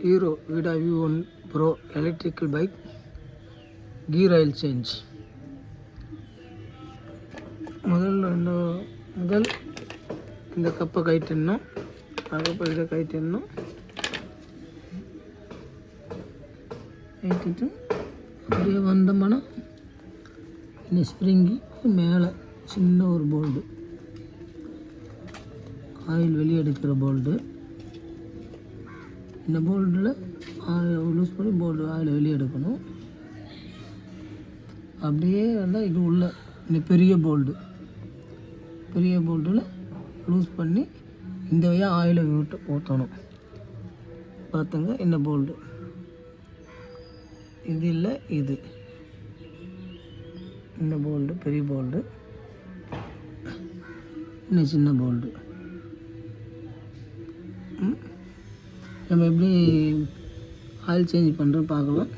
Hero Vida V one pro electrical bike gear oil change முதல்ல இந்த முதல் இந்த கப்பை கயிட்டிடணும் அதுக்கப்புறம் இதை கயிட்டிடணும் கயிட்டிட்டு அப்படியே வந்தோம்னா இந்த ஸ்ப்ரிங்கி மேலே சின்ன ஒரு போல்டு ஆயில் வெளியே எடுக்கிற போல்டு இந்த போல்டில் லூஸ் பண்ணி போல்டு ஆயில் வெளியே எடுக்கணும். அப்படியே வந்தால் இது உள்ள இந்த பெரிய போல்டு பெரிய போல்டில் லூஸ் பண்ணி இந்த வழியாக ஆயிலை விட்டு ஊற்றணும் பார்த்துங்க இந்த போல்டு இது இல்லை இது. இந்த போல்டு பெரிய போல்டு இன்னும் சின்ன போல்டு ம். நம்ம எப்படி ஆயில் சேஞ்ச் பண்ணுறோம் பார்க்கலாம்.